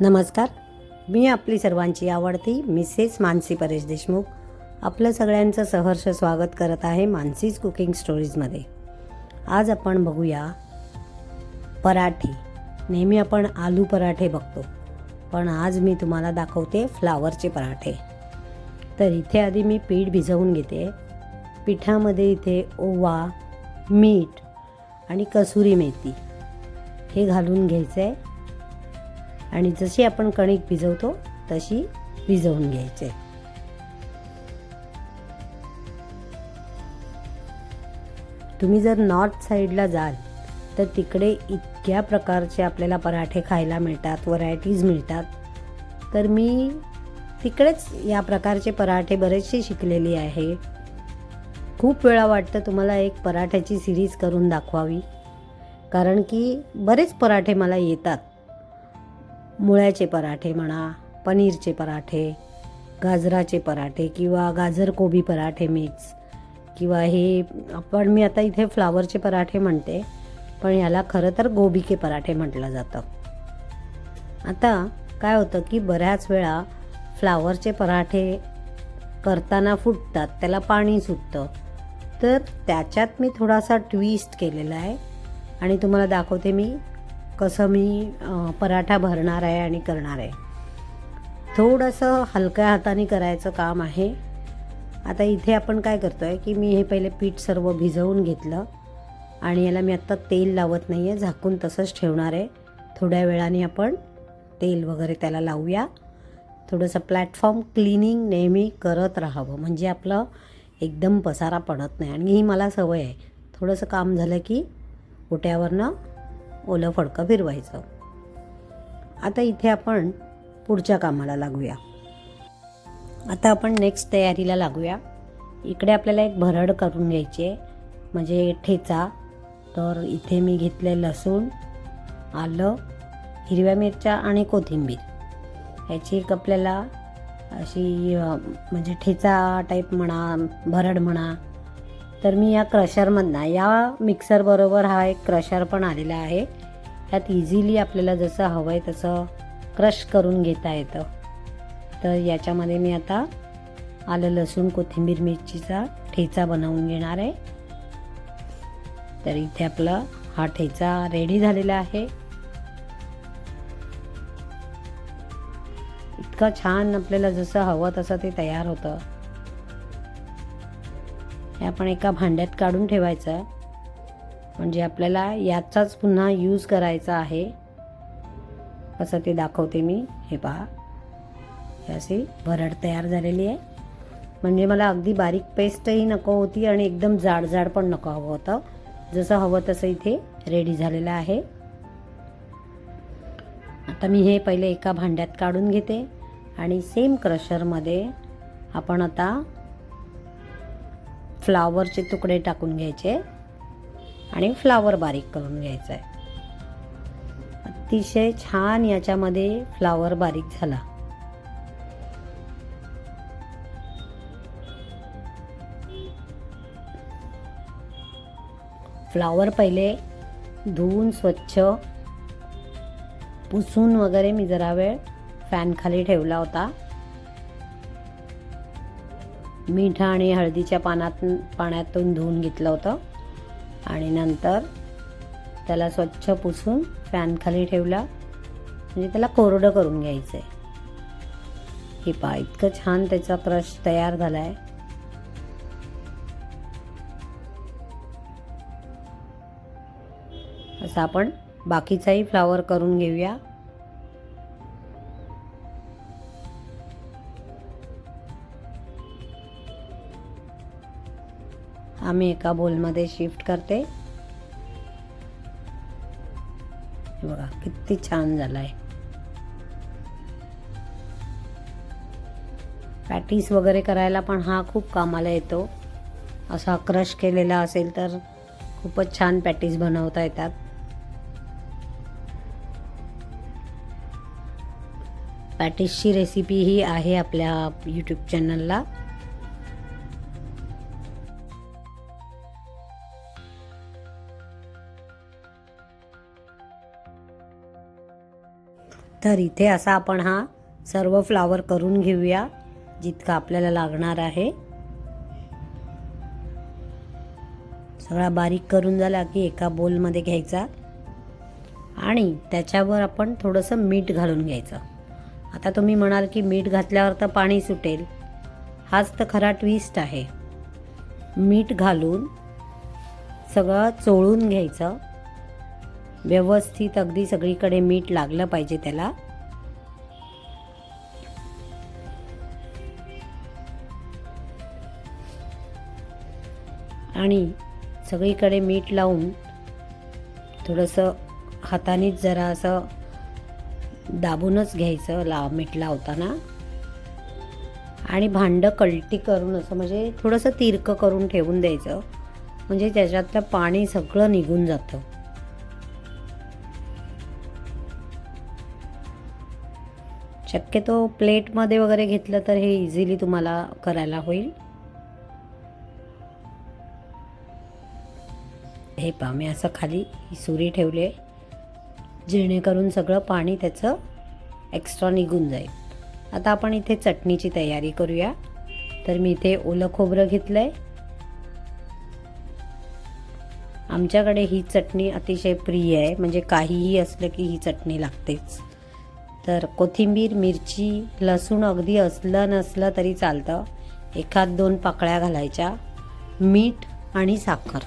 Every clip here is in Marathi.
नमस्कार. मी आपली सर्वांची आवडती मिसेस मानसी परेश देशमुख. आपलं सगळ्यांचं सहर्ष स्वागत करत आहे मानसीज कुकिंग स्टोरीजमध्ये. आज आपण बघूया पराठे. नेहमी आपण आलू पराठे बघतो पण आज मी तुम्हाला दाखवते फ्लावरचे पराठे. तर इथे आधी मी पीठ भिजवून घेते. पिठामध्ये इथे ओवा मीठ आणि कसुरी मेथी हे घालून घ्यायचं. आहे आणि जशी आपण कणिक भिजवतो तशी भिजवून घ्यायचे. तुम्ही जर नॉर्थ साईडला जाल तर तिकडे इतक्या प्रकारचे आपल्याला पराठे खायला मिळतात व्हरायटीज मिळतात. तर मी तिकडेच या प्रकारचे पराठे बरेचसे शिकलेली आहे. खूप वेळा वाटतं तुम्हाला एक पराठ्याची सिरीज करून दाखवावी कारण की बरेच पराठे मला येतात. मुळ्याचे पराठे म्हणा पनीरचे पराठे गाजराचे पराठे किंवा गाजर कोबी पराठे मिक्स किंवा हे आपण मी आता इथे फ्लावरचे पराठे म्हणते पण याला खरं तर गोबीके पराठे म्हटलं जातं. आता काय होतं की बऱ्याच वेळा फ्लावरचे पराठे करताना फुटतात त्याला पाणी सुटतं. तर त्याच्यात मी थोडासा ट्विस्ट केलेला आहे आणि तुम्हाला दाखवते मी कसं मी पराठा भरणार आहे आणि करणार आहे. थोडंसं हलक्या हाताने करायचं काम आहे. आता इथे आपण काय करतो आहे की मी हे पहिले पीठ सर्व भिजवून घेतलं आणि याला मी आत्ता तेल लावत नाही आहे झाकून तसंच ठेवणार आहे. थोड्या वेळाने आपण तेल वगैरे त्याला लावूया. थोडंसं प्लॅटफॉर्म क्लिनिंग नेहमी करत राहावं म्हणजे आपलं एकदम पसारा पडत नाही. आणि ही मला सवय आहे. थोडंसं काम झालं की ओट्यावरनं ओलं फडकं फिरवायचं. आता इथे आपण पुढच्या कामाला लागूया. आता आपण नेक्स्ट तयारीला लागूया. इकडे आपल्याला एक भरड करून घ्यायची आहे. म्हणजे ठेचा. तर इथे मी घेतले लसूण आलं हिरव्या मिरच्या आणि कोथिंबीर. ह्याची एक आपल्याला अशी म्हणजे ठेचा टाईप म्हणा भरड म्हणा तर मी या क्रशरमधनं या मिक्सरबरोबर हा एक क्रशर पण आलेला आहे. त्यात इझिली आपल्याला जसं हवं आहे तसं क्रश करून घेता येतं. तर याच्यामध्ये मी आता आलं लसूण कोथिंबीर मिरचीचा ठेचा बनवून घेणार आहे. तर इथे आपला हा ठेचा रेडी झालेला आहे. इतकं छान आपल्याला जसं हवं तसं ते तयार होतं. हे आपण एका भांड्यात काढून ठेवायचं म्हणजे आपल्याला याचाच पुन्हा यूज करायचा आहे. असं ते दाखवते मी. हे पहा. हे अशी भरड तयार झालेली आहे. म्हणजे मला अगदी बारीक पेस्टही नको होती आणि एकदम जाड जाड पण नको हवं होतं. जसं हवं तसं इथे रेडी झालेलं आहे. आता मी हे पहिले एका भांड्यात काढून घेते. आणि सेम क्रशरमध्ये आपण आता फ्लावरचे तुकडे टाकून घ्यायचे आणि फ्लावर बारीक करून घ्यायचं आहे अतिशय छान याच्यामध्ये फ्लावर बारीक झाला. फ्लावर पहिले धुवून स्वच्छ पुसून वगैरे मी जरा वेळ फॅनखाली ठेवला होता. मीठ आणि हळदीच्या पानात पाण्यातून धुवून घेतलं होतं. आणि नंतर त्याला स्वच्छ पुसून फॅनखाली ठेवला. म्हणजे त्याला कोरडं करून घ्यायचं आहे हे पा इतकं छान त्याचा क्रश तयार झाला आहे असं आपण बाकीचाही फ्लावर करून घेऊया. आम्ही एका बोलमध्ये शिफ्ट करते. बघा किती छान झाला आहे पॅटीस वगैरे करायला पण हा खूप कामाला येतो. असा क्रश केलेला असेल तर खूपच छान पॅटीस बनवता येतात. पॅटीसची रेसिपी ही आहे आपल्या यूट्यूब चॅनलला तर इथे असा आपण हा सर्व फ्लावर करून घेऊया जितका आपल्याला लागणार आहे. सगळा बारीक करून झाला की एका बोलमध्ये घ्यायचा. आणि त्याच्यावर आपण थोडंसं मीठ घालून घ्यायचं. आता तुम्ही म्हणाल की मीठ घातल्यावर तर पाणी सुटेल. हाच तर खरा ट्विस्ट आहे. मीठ घालून सगळं चोळून घ्यायचं. व्यवस्थित अगदी सगळीकडे मीठ लागलं पाहिजे त्याला. आणि सगळीकडे मीठ लावून थोडंसं हातानेच जरा असं दाबूनच घ्यायचं लाव मीठ लावताना आणि भांडं कलटी करून असं म्हणजे थोडंसं तिरकं करून ठेवून द्यायचं. म्हणजे त्याच्यातलं पाणी सगळं निघून जातं. शक्यतो प्लेटमध्ये वगैरे घेतलं तर हे इझिली तुम्हाला करायला होईल. हे पहा मी असं खाली सुरी ठेवली आहे. जेणेकरून सगळं पाणी त्याचं एक्स्ट्रा निघून जाईल. आता आपण इथे चटणीची तयारी करूया. तर मी इथे ओलं खोबरं घेतलं आहे आमच्याकडे ही चटणी अतिशय प्रिय आहे. म्हणजे काहीही असलं की ही चटणी लागतेच. तर कोथिंबीर मिरची लसूण अगदी असलं नसलं तरी चालतं. एखाद दोन पाकळ्या घालायच्या. मीठ आणि साखर.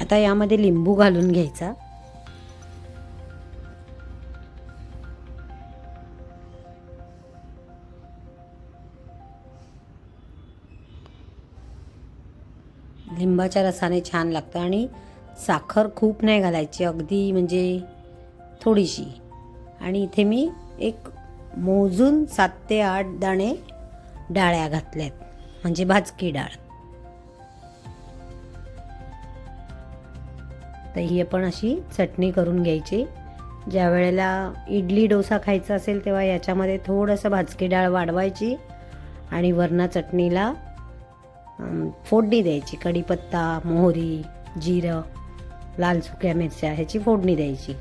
आता यामध्ये लिंबू घालून घ्यायचा. लिंबाच्या रसाने छान लागतं आणि साखर खूप नाही घालायची अगदी म्हणजे थोडीशी. आणि इथे मी एक मोजून सात ते आठ दाणे डाळ्या घातल्यात म्हणजे भाजकी डाळ. तर ही आपण अशी चटणी करून घ्यायची. ज्या वेळेला इडली डोसा खायचा असेल तेव्हा याच्यामध्ये थोडंसं भाजकी डाळ वाढवायची आणि वरणा चटणीला फोडणी द्यायची. कढीपत्ता मोहरी जिरं. लाल सुक्या मिरच्या ह्याची फोडणी द्यायची.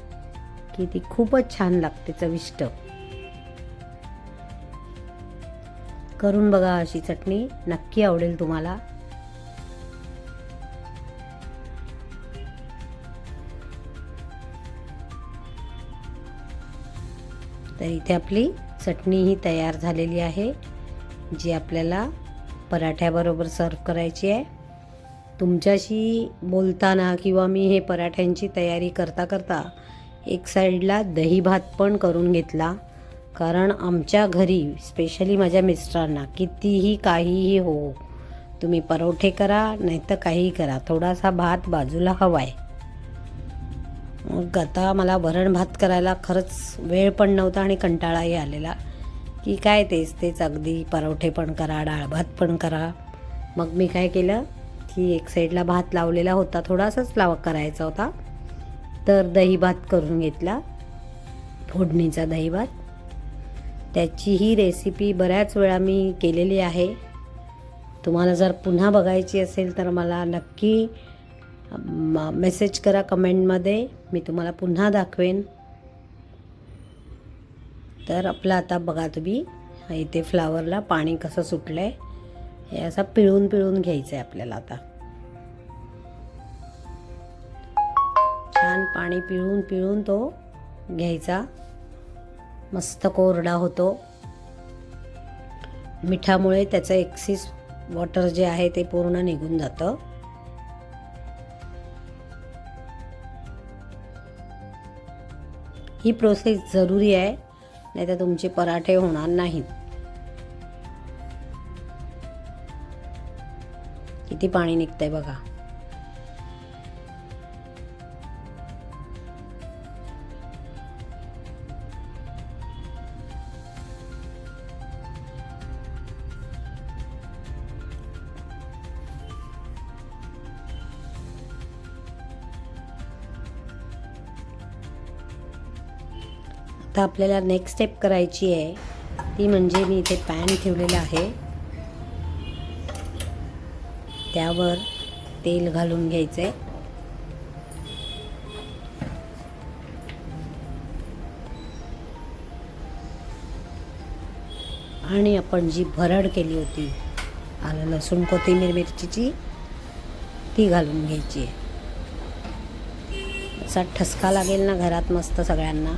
की ती खूपच छान लागते चविष्ट. करून बघा अशी चटणी. नक्की आवडेल तुम्हाला. तर इथे आपली चटणी ही तयार झालेली आहे जी आपल्याला पराठ्याबरोबर सर्व करायची आहे. तुमच्याशी बोलताना किंवा मी हे पराठ्यांची तयारी करता करता एक साईडला दही भात पण करून घेतला. कारण आमच्या घरी स्पेशली माझ्या मिस्टरांना कितीही काहीही हो तुम्ही परोठे करा नाही तर काहीही करा. थोडासा भात बाजूला हवा आहे मग आता मला वरण भात करायला खरंच वेळ पण नव्हता आणि कंटाळाही आलेला. की काय तेच तेच अगदी परोठे पण करा डाळ भात पण करा. मग मी काय केलं? की एक साईडला भात लावलेला होता थोडासाच लावा करायचा होता. तर दही भात करून घेतला फोडणीचा दही भात. त्याची ही रेसिपी बऱ्याच वेळा मी केलेली आहे. तुम्हाला जर पुन्हा बघायची असेल तर मला नक्की म- मेसेज करा कमेंटमध्ये मी तुम्हाला पुन्हा दाखवेन. तर आपलं आता बघा तुम्ही इथे फ्लावरला पाणी कसं सुटलं आहे हे असं पिळून पिळून घ्यायचं आहे आपल्याला आता. छान पाणी पिळून पिळून तो घ्यायचा. मस्त कोरडा होतो. मिठामुळे त्याचं एक्सिस वॉटर जे आहे ते पूर्ण निघून जातं. ही प्रोसेस जरुरी आहे नाही तर तुमचे पराठे होणार नाहीत. किती पाणी निघतंय बघा. आता आपल्याला नेक्स्ट स्टेप करायची आहे. ती म्हणजे मी इथे पॅन ठेवलेला आहे. त्यावर तेल घालून घ्यायचं आहे आणि आपण जी भरड केली होती आलं लसूण कोथिंबीर मिरचीची ती घालून घ्यायची आहे. असा ठसका लागेल ना घरात मस्त सगळ्यांना.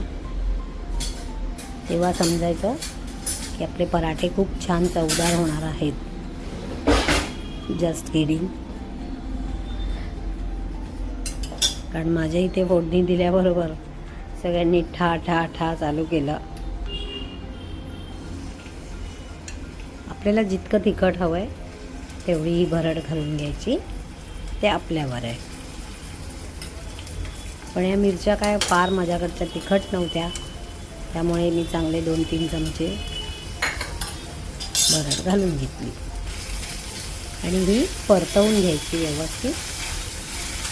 तेव्हा समजायचं की आपले पराठे खूप छान चवदार होणार आहेत. जस्ट किडिंग कारण माझ्या इथे फोडणी दिल्याबरोबर सगळ्यांनी ठा ठा ठा चालू केलं. आपल्याला जितकं तिखट हवं आहे तेवढी ही भरड घालून घ्यायची. ते आपल्यावर आहे. पण या मिरच्या काय फार माझ्याकडच्या तिखट नव्हत्या. त्यामुळे मी चांगले दोन तीन चमचे भरड घालून घेतली. आणि ही परतवून घ्यायची व्यवस्थित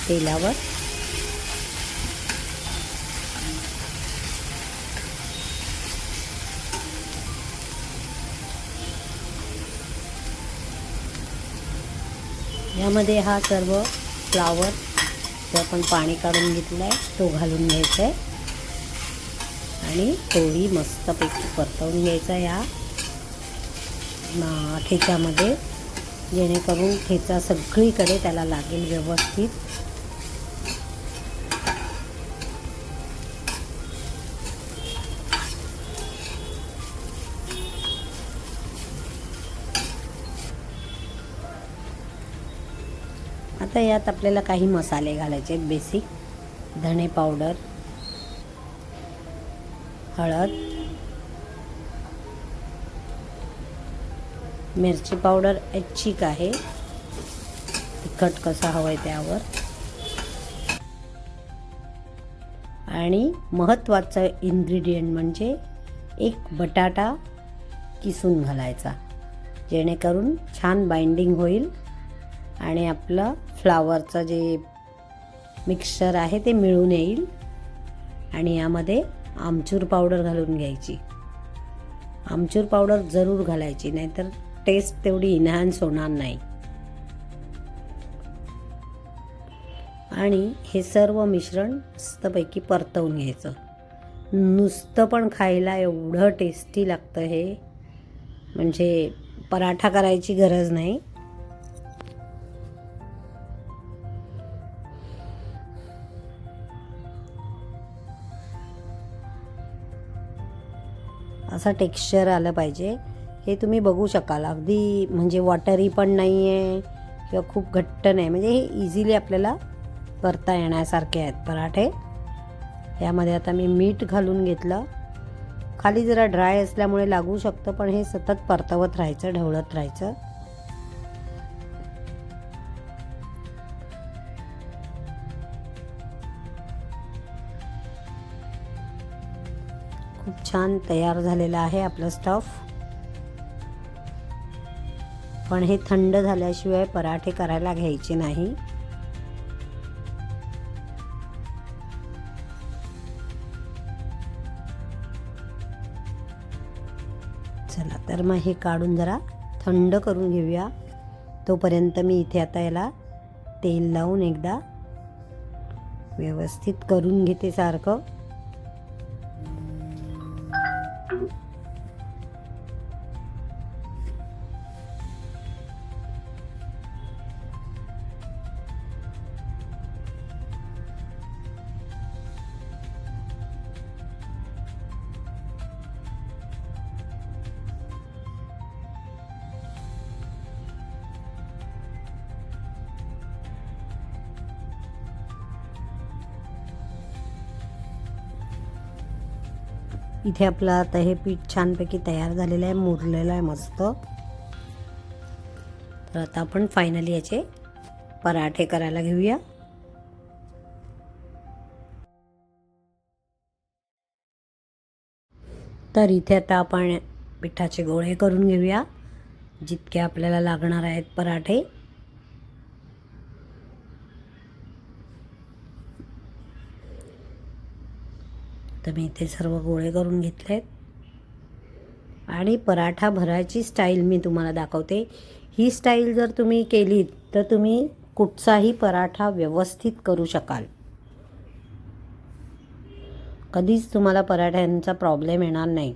तेलावर. यामध्ये हा सर्व फ्लावर जो आपण पाणी काढून घेतला आहे तो घालून घ्यायचा आहे आणि तोही मस्तपैकी परतवून घ्यायचा या न- ठेच्यामध्ये. जेणेकरून ठेचा सगळीकडे त्याला लागेल व्यवस्थित. आता यात आपल्याला काही मसाले घालायचे आहेत बेसिक धणे पावडर हळद. मिरची पावडर ऐच्छिक आहे. तिखट कसा हवं आहे त्यावर. आणि महत्त्वाचं इन्ग्रेडियंट म्हणजे एक बटाटा किसून घालायचा. जेणेकरून छान बाइंडिंग होईल आणि आपलं फ्लावरचं जे मिक्सचर आहे ते मिळून येईल. आणि यामध्ये आमचूर पावडर घालून घ्यायची. आमचूर पावडर जरूर घालायची नाहीतर टेस्ट तेवढी इन्हान्स होणार नाही. आणि हे सर्व मिश्रण मस्तपैकी परतवून घ्यायचं. नुसतं पण खायला एवढं टेस्टी लागतं हे. म्हणजे पराठा करायची गरज नाही. असं टेक्स्चर आलं पाहिजे. हे तुम्ही बघू शकाल. अगदी म्हणजे वॉटरी पण नाही आहे किंवा खूप घट्ट नाही. म्हणजे हे इझिली आपल्याला करता येण्यासारखे आहेत पराठे. यामध्ये आता मी मीठ घालून घेतलं. खाली जरा ड्राय असल्यामुळे लागू शकतं पण हे सतत परतवत राहायचं ढवळत राहायचं. खूप छान तयार झालेलं आहे आपलं स्टफ पण हे थंड झाल्याशिवाय पराठे करायला घ्यायचे नाही. चला तर मग हे काढून जरा थंड करून घेऊया. तोपर्यंत मी इथे आता याला तेल लावून एकदा व्यवस्थित करून घेते सारखं. इथे आपलं आता हे पीठ छानपैकी तयार झालेलं आहे मुरलेलं आहे मस्त. तर आता आपण फायनली याचे पराठे करायला घेऊया. तर इथे आता आपण पिठाचे गोळे करून घेऊया. जितके आपल्याला लागणार आहेत पराठे तर मी इथे सर्व गोळे करून घेतले आहेत आणि पराठा भरायची स्टाईल मी तुम्हाला दाखवते. ही स्टाईल जर तुम्ही केली तर तुम्ही कुठचाही पराठा व्यवस्थित करू शकाल. कधीच तुम्हाला पराठ्यांचा प्रॉब्लेम येणार नाही.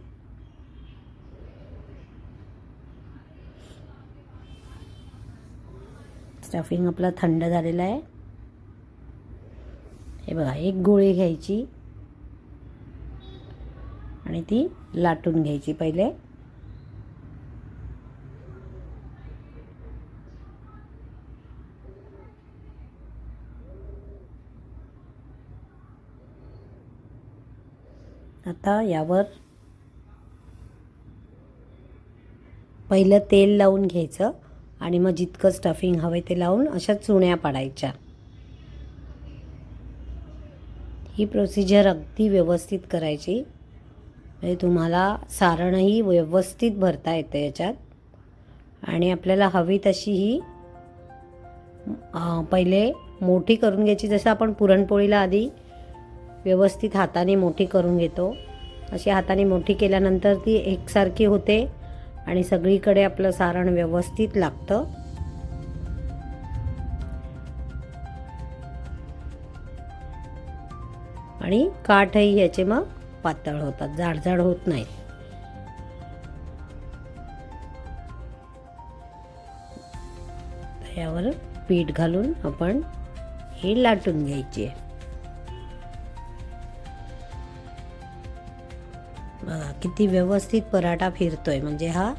स्टफिंग आपला थंड झालेला आहे. हे बघा एक गोळी घ्यायची. आणि ती लाटून घ्यायची पहिले. आता यावर पहिलं तेल लावून घ्यायचं आणि मग जितकं स्टफिंग हवे ते लावून अशा चुण्या पाडायच्या. ही प्रोसिजर अगदी व्यवस्थित करायची. म्हणजे तुम्हाला सारणही व्यवस्थित भरता येतं याच्यात. आणि आपल्याला हवी तशी ही पहिले मोठी करून घ्यायची जसं आपण पुरणपोळीला आधी व्यवस्थित हाताने मोठी करून घेतो. अशी हाताने मोठी केल्यानंतर ती एकसारखी होते आणि सगळीकडे आपलं सारण व्यवस्थित लागतं. आणि काठही ह्याचे मग पातळ होतात जाडजाड होत नाहीत. यावर पीठ घालून आपण हे लाटून घ्यायचे. बघा किती व्यवस्थित पराठा फिरतोय. म्हणजे हा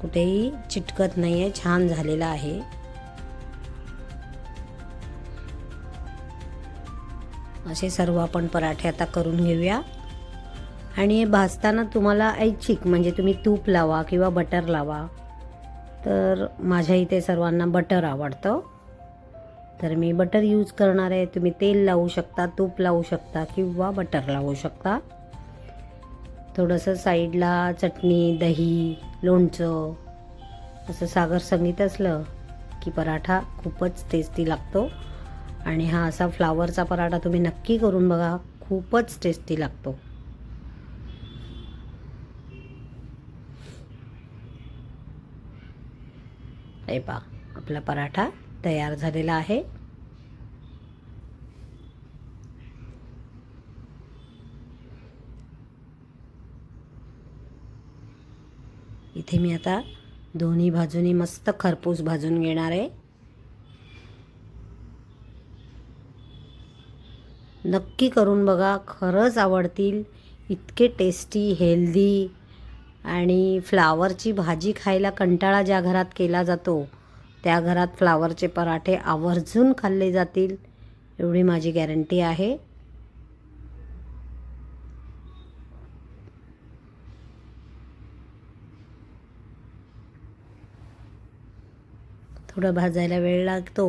कुठेही चिटकत नाही आहे छान झालेला आहे. असे सर्व आपण पराठे आता करून घेऊया. आणि हे भाजताना तुम्हाला ऐच्छिक म्हणजे तुम्ही तूप लावा किंवा बटर लावा. तर माझ्या इथे सर्वांना बटर आवडतं. तर मी बटर यूज करणार आहे. तुम्ही तेल लावू शकता तूप लावू शकता किंवा बटर लावू शकता. थोडंसं साईडला चटणी दही लोणचं असं सागर संगीत असलं की पराठा खूपच टेस्टी लागतो. आणि हा असा फ्लावरचा पराठा तुम्ही नक्की करून बघा. खूपच टेस्टी लागतो. हे पा आपला पराठा तयार झालेला आहे. इथे मी आता दोन्ही बाजूनी मस्त खरपूस भाजून घेणार आहे. नक्की करून बघा खरंच आवडतील. इतके टेस्टी हेल्दी आणि फ्लावरची भाजी खायला कंटाळा ज्या घरात केला जातो त्या घरात फ्लावरचे पराठे आवर्जून खाल्ले जातील एवढी माझी गॅरंटी आहे. थोडं भाजायला वेळ लागतो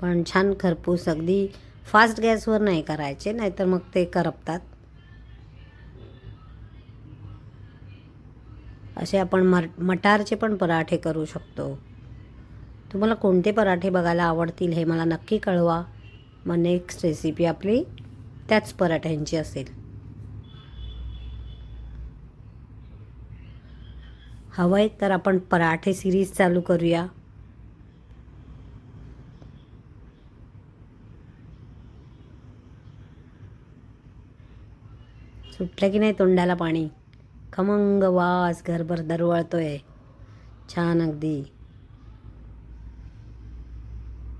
पण छान खरपूस अगदी फास्ट गॅसवर नाही करायचे नाहीतर मग ते करपतात. असे आपण मर मटारचे पण पराठे करू शकतो. तुम्हाला कोणते पराठे बघायला आवडतील हे मला नक्की कळवा. मग नेक्स्ट रेसिपी आपली त्याच पराठ्यांची असेल. हवं आहे तर आपण पराठे सिरीज चालू करूया. सुटलं की नाही तोंडाला पाणी? खमंग वास घरभर दरवळतोय. छान अगदी.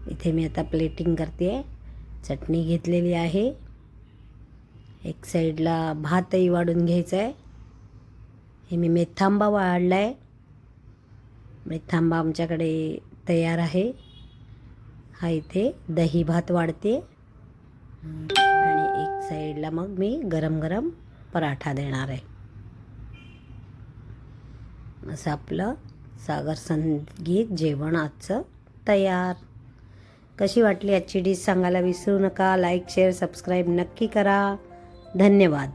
इथे मी आता प्लेटिंग करते. चटणी घेतलेली आहे. एक साईडला भातही वाढून घ्यायचा आहे हे मी मेथांबा वाढला आहे मेथांबा आमच्याकडे तयार आहे. हा इथे दही भात वाढते. आणि एक साईडला मग मी गरम गरम पराठा देणार आहे. असं आपलं सागर संगीत जेवण आजचं तयार. कशी वाटली आजची डिश सांगायला विसरू नका. लाईक शेअर सबस्क्राईब नक्की करा. धन्यवाद.